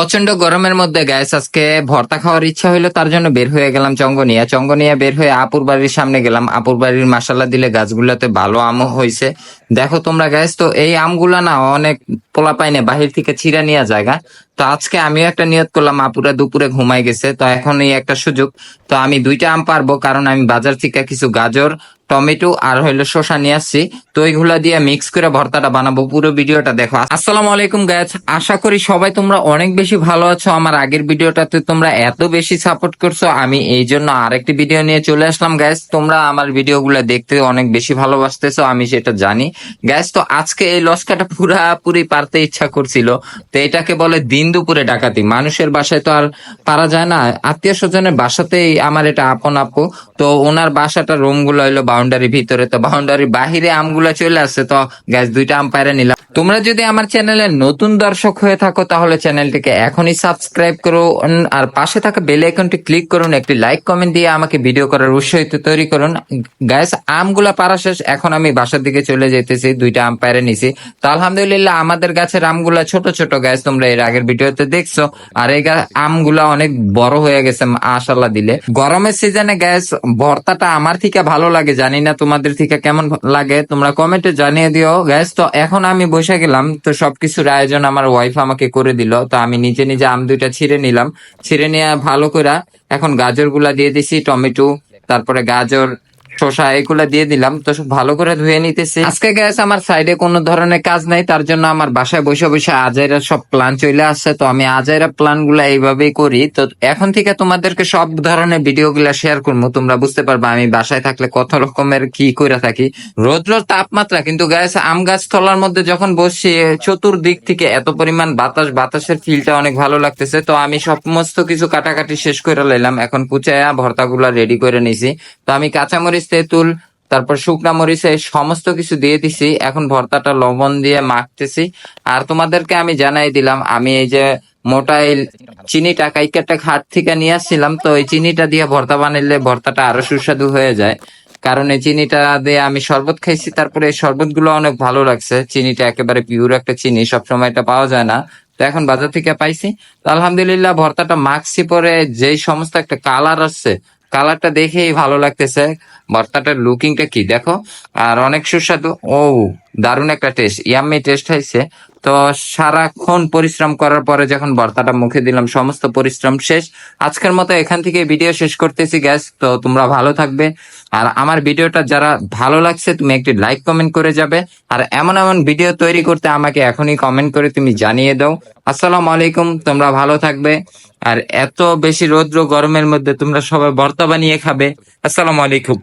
প্রচণ্ড গরমের মধ্যে গ্যাস আজকে ভর্তা খাওয়ার ইচ্ছা হইল, তার জন্য বের হয়ে গেলাম চঙ্গনিয়া। চঙ্গনিয়া বের হয়ে আপুর বাড়ির সামনে গেলাম। আপুর বাড়ির মাসাল্লা দিলে গাছগুলাতে ভালো আমও হয়েছে দেখো তোমরা গ্যাস তো এই আমগুলা না অনেক পোলা পাইনে বাহির থেকে ছিঁড়া নিয়ে জায়গা। তো আজকে আমিও একটা নিয়ত করলাম, আপুরা দুপুরে ঘুমাই গেছে। তো এখন এই একটা সুযোগ। তো আমি দুইটা আম পারব, কারণ আমি বাজার থেকে কিছু গাজর টমেটো আর হইল শসা নিয়ে আসছি। তো ওইগুলা দিয়ে মিক্স করে ভর্তাটা বানাবো। পুরো ভিডিওটা দেখো। আসসালামু আলাইকুম গাছ আশা করি সবাই তোমরা অনেক বেশি ভালো আছো। আমার আগের ভিডিওটাতে তোমরা এত বেশি সাপোর্ট করছ। আমি এই জন্য আরেকটি ভিডিও নিয়ে চলে আসলাম গ্যাস তোমরা আমার ভিডিওগুলো দেখতে অনেক বেশি ভালোবাসতেছো, আমি সেটা জানি। গ্যাস তো আজকে এই লস্কাটা পুরাপুরি পারতে ইচ্ছা করছিল। তো এটাকে বলে দিন দুপুরে ডাকাতি। মানুষের বাসায় তো আর পারা যায় না। আত্মীয় স্বজনের বাসাতেই আমার এটা আপন আপু। তো ওনার বাসাটা রুমগুলো হইল বাউন্ডারি ভিতরে, তো বাউন্ডারি বাহিরে আমগুলা চলে আসছে, তো গ্যাস দুইটা আম পায়রা নিলাম। তোমরা যদি আমার চ্যানেলে নতুন দর্শক হয়ে থাকো, তাহলে চ্যানেলটিকে এখনই সাবস্ক্রাইব করুন আর পাশে থাকা বেল আইকনটি ক্লিক করুন, একটি লাইক কমেন্ট দিয়ে আমাকে ভিডিও করার উৎসাহিত তৈরি করুন। গ্যাস আমগুলা পারা শেষ, এখন আমি বাসার দিকে চলে যেতেছি দুইটা আম পায়রা নিছি। তো আলহামদুলিল্লাহ, আমাদের গাছের আমগুলা ছোট ছোট গ্যাস তোমরা এর আগের ভিডিওতে দেখছ, আর এই আমগুলা অনেক বড় হয়ে গেছে আশাল্লাহ দিলে। গরমের সিজনে গ্যাস ভর্তাটা আমার থেকে ভালো লাগে জানি না তোমাদের থেকে কেমন লাগে, তোমরা কমেন্টে জানিয়ে দিও গ্যাস তো এখন আমি বসে গেলাম, তো সবকিছুর আয়োজন আমার ওয়াইফ আমাকে করে দিল, তো আমি নিজে নিজে আম দুইটা ছিঁড়ে নিলাম। ছিঁড়ে নিয়ে ভালো করে এখন গাজরগুলা দিয়ে দিছি, টমেটো, তারপরে গাজর শসা এগুলা দিয়ে দিলাম। তো ভালো করে ধুয়ে নিতেছি। আজকে গ্যাস আমার সাইডে কোনো ধরনের কাজ নাই, তার জন্য আমার বাসায় বসে বসে আজাইরা সব প্ল্যান চলে আসছে। তো আমি আজাইরা প্ল্যানগুলা এইভাবেই করি। তো এখন থেকে তোমাদেরকে সব ধরনের ভিডিও গুলা শেয়ার করব। তোমরা বুঝতে পারবে আমি বাসায় থাকলে কত রকমের কি করে থাকি। রৌদ্র তাপমাত্রা, কিন্তু গ্যাস আম গাছ তলার মধ্যে যখন বসছি, চতুর্দিক থেকে এত পরিমাণ বাতাস, বাতাসের ফিলটা অনেক ভালো লাগতেছে। তো আমি সমস্ত কিছু কাটাকাটি শেষ করে লাইলাম। এখন কুচায়া ভর্তাগুলা রেডি করে নিছি। তো আমি কাঁচামরিচ তেঁতুল, তারপর শুকনা মরিচ, এই সমস্ত কিছু দিয়ে দিছি। এখন ভর্তাটা লবণ দিয়ে মাখতেছি। আর তোমাদেরকে আমি জানাই দিলাম, আমি এই যে মোটা এই চিনিটা কাইকাটা হাট থেকে নিয়ে আসছিলাম, তো এই চিনিটা দিয়ে ভর্তা বানাইলে ভর্তাটা আরও সুস্বাদু হয়ে যায়। কারণ এই চিনিটা দিয়ে আমি শরবত খাইছি, তারপরে এই শরবতগুলো অনেক ভালো লাগছে। চিনিটা একেবারে পিওর একটা চিনি সবসময় এটা পাওয়া যায় না। তো এখন বাজার থেকে পাইছি। তো আলহামদুলিল্লাহ ভর্তাটা মাখছি পরে যেই সমস্ত একটা কালার আসছে কালারটা দেখেই ভালো লাগতেছে। ভর্তাটার লুকিংটা কি? দেখো, আর অনেক সুস্বাদু। ও, দারুণ একটা টেস্ট ইয়াম্মি টেস্ট হয়েছে। তো সারাক্ষণ পরিশ্রম করার পরে যখন ভর্তাটা মুখে দিলাম, সমস্ত পরিশ্রম শেষ। আজকের মতো এখান থেকে ভিডিও শেষ করতেছি গ্যাস তো তোমরা ভালো থাকবে। আর আমার ভিডিওটা যারা ভালো লাগছে, তুমি একটি লাইক কমেন্ট করে যাবে। আর এমন এমন ভিডিও তৈরি করতে আমাকে এখনই কমেন্ট করে তুমি জানিয়ে দাও। আসসালামু আলাইকুম, তোমরা ভালো থাকবে। আর এত বেশি রৌদ্র গরমের মধ্যে তোমরা সবাই ভর্তা বানিয়ে খাবে। আসসালামু আলাইকুম।